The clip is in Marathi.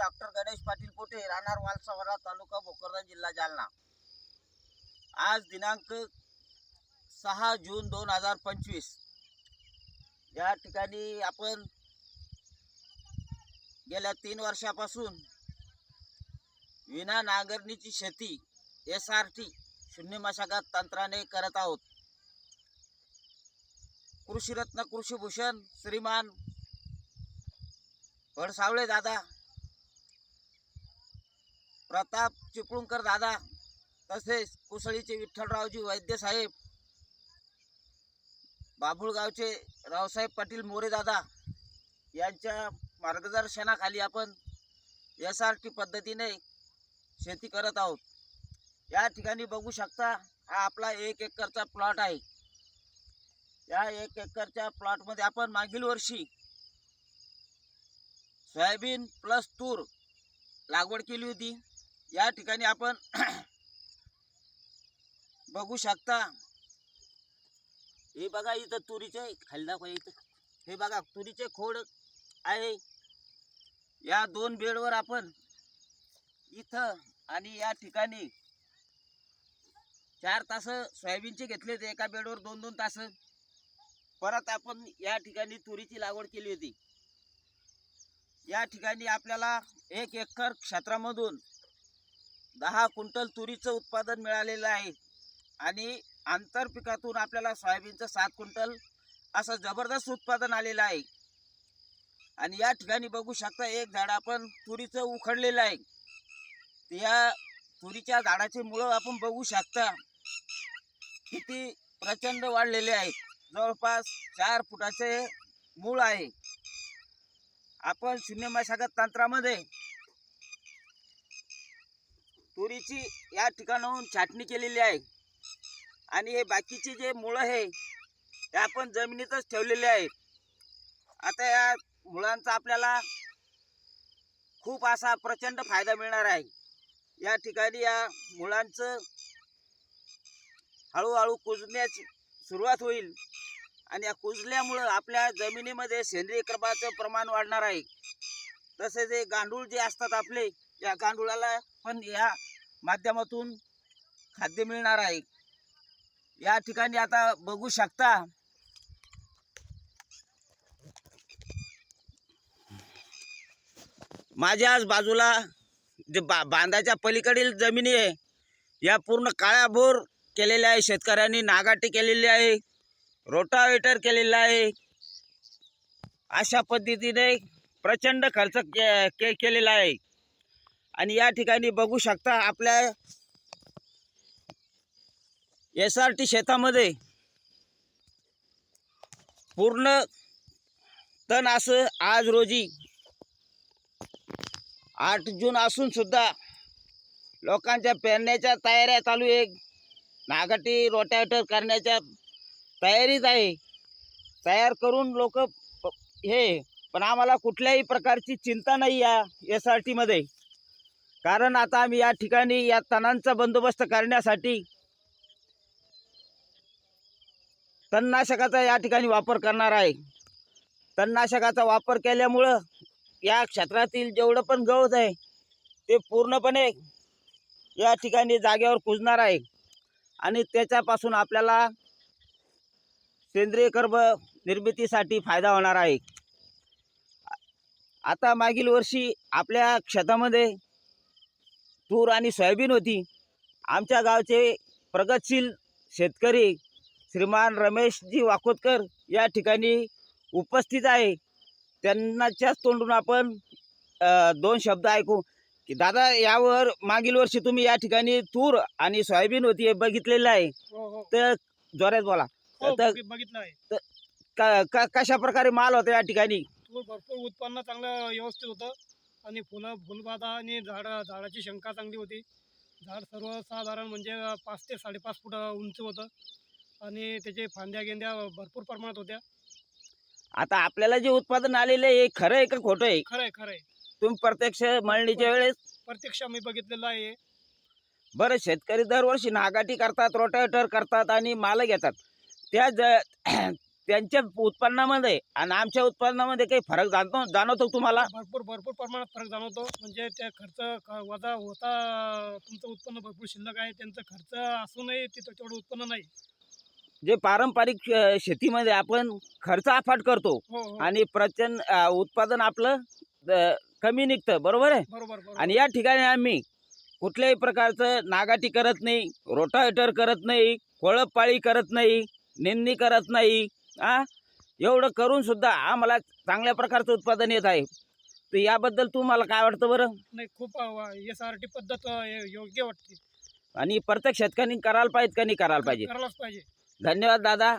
डॉक्टर गणेश पाटील पोटे राहणार वालसावरा तालुका भोकरदन जिल्हा जालना. आज दिनांक सहा जून दोन हजार पंचवीस. या ठिकाणी आपण गेल्या तीन वर्षापासून विना नांगरणीची शेती एस आर टी शून्य मशागत तंत्राने करत आहोत. कृषीरत्न कृषीभूषण श्रीमान भडसावळे दादा प्रताप चिपळूणकर दादा तसेच कुसळीचे विठ्ठलरावजी वैद्यसाहेब बाभुळगावचे रावसाहेब पाटील मोरे दादा यांच्या मार्गदर्शनाखाली आपण एस आर टी पद्धतीने शेती करत आहोत. या ठिकाणी बघू शकता हा आपला एक एकरचा प्लॉट आहे. या एक एकरच्या प्लॉटमध्ये आपण मागील वर्षी सोयाबीन प्लस तूर लागवड केली होती. या ठिकाणी आपण बघू शकता. हे बघा इथं तुरीचे खाली दाखवा इथं. हे बघा तुरीचे खोड आहे. या दोन बेडवर आपण इथं आणि या ठिकाणी चार तास सोयाबीनचे घेतले ते एका बेडवर दोन दोन तास. परत आपण या ठिकाणी तुरीची लागवड केली होती. या ठिकाणी आपल्याला एक एकर क्षेत्रामधून दहा क्विंटल तुरीचं उत्पादन मिळालेलं आहे. आणि आंतरपिकातून आपल्याला सोयाबीनचं सात क्विंटल असं जबरदस्त उत्पादन आलेलं आहे. आणि या ठिकाणी बघू शकता एक झाड आपण तुरीचं उखडलेलं आहे. या तुरीच्या झाडाची मुळं आपण बघू शकता. किती प्रचंड वाढलेले आहेत. जवळपास चार फुटाचे मूळ आहे. आपण शून्य मशागत तंत्रामध्ये तुरीची या ठिकाणाहून छाटणी केलेली आहे. आणि हे बाकीचे जे मुळं आहे ते आपण जमिनीतच ठेवलेले आहे आता या मुळांचा आपल्याला खूप असा प्रचंड फायदा मिळणार आहे. या ठिकाणी या मुळांचं हळूहळू कुजण्यास सुरुवात होईल. आणि या कुजल्यामुळं आपल्या जमिनीमध्ये सेंद्रिय क्रमाचं प्रमाण वाढणार आहे. तसेच हे गांडूळ जे असतात आपले या गांडुळाला पण या माध्यमातून खाद्य मिळणार आहे. या ठिकाणी आता बघू शकता. माझ्या आज बाजूला जे बा बांधाच्या पलीकडील जमिनी आहे या पूर्ण काळ्याभोर केलेल्या आहे. शेतकऱ्यांनी नागाटी केलेली आहे रोटावेटर केलेला आहे. अशा पद्धतीने प्रचंड खर्च के के केलेला आहे. आणि या ठिकाणी बघू शकता आपल्या एस आर टी शेतामध्ये पूर्ण तण असं आज रोजी आठ जून असून सुद्धा लोकांच्या पेरण्याच्या तयाऱ्या चालू आहे. नागाटी रोटॅटर करण्याच्या तयारीच आहे. तयार करून लोक हे पण आम्हाला कुठल्याही प्रकारची चिंता नाही या एस आर टीमध्ये कारण आता आम्ही या ठिकाणी या तणांचा बंदोबस्त करण्यासाठी तणनाशकाचा या ठिकाणी वापर करणार आहे. तणनाशकाचा वापर केल्यामुळं या क्षेत्रातील जेवढं पण गवत आहे ते पूर्णपणे या ठिकाणी जागेवर कुजणार आहे. आणि त्याच्यापासून आपल्याला सेंद्रिय कर्ब निर्मितीसाठी फायदा होणार आहे. आता मागील वर्षी आपल्या शेतामध्ये तूर आणि सोयाबीन होती. आमच्या गावचे प्रगतशील शेतकरी श्रीमान रमेशजी वाकोदकर या ठिकाणी उपस्थित आहे. त्यांनाच्याच तोंडून आपण दोन शब्द ऐकू. की दादा यावर मागील वर्षी तुम्ही या ठिकाणी तूर आणि सोयाबीन होती हे बघितलेलं आहे. हो हो. तर जोरात बोला. हो तर- कशा प्रकारे माल होता या ठिकाणी? भरपूर उत्पन्न चांगलं व्यवस्थित होतं. आणि फुलं फुलबाधा आणि झाड झाडाची शंका चांगली होती. झाड सर्वसाधारण म्हणजे पाच ते साडेपाच फूट उंच होतं आणि त्याचे फांद्या गेंद्या भरपूर प्रमाणात होत्या. आता आपल्याला जे उत्पादन आलेलं आहे हे खरं आहे का खोटं आहे? खरं आहे खरं आहे. तुम्ही प्रत्यक्ष मळणीच्या वेळेस? प्रत्यक्ष आम्ही बघितलेलं आहे. बरं शेतकरी दरवर्षी नागाटी करतात रोटावेटर करतात आणि माल घेतात. त्या ज त्यांच्या उत्पन्नामध्ये आणि आमच्या उत्पन्नामध्ये काही फरक जाणतो जाणवतो तुम्हाला? भरपूर भरपूर प्रमाणात फरक जाणवतो. म्हणजे त्या खर्च क- वजा होता तुमचं उत्पन्न भरपूर शिल्लक आहे त्यांचं खर्च असूनही तिथं तेवढं उत्पन्न नाही. जे पारंपरिक अ, शेतीमध्ये आपण खर्च अफाट करतो हो हो. आणि प्रचंड अ, उत्पादन आपलं अ, कमी निघतं बरोबर आहे? बरोबर बरोबर. आणि या ठिकाणी आम्ही कुठल्याही प्रकारचं नागाटी करत नाही रोटावेटर करत नाही कोळपपाळी करत नाही निंदणी करत नाही आ? एवढं करून सुद्धा आम्हाला चांगल्या प्रकारचं उत्पादन येत आहे. तर याबद्दल तुम्हाला काय वाटतं बरं? नाही खूप एस आर टी पद्धत अ, योग्य वाटते. आणि प्रत्येक शेतकऱ्यांनी करायला पाहिजे का नाही करायला पाहिजे? करायलाच पाहिजे. धन्यवाद दादा.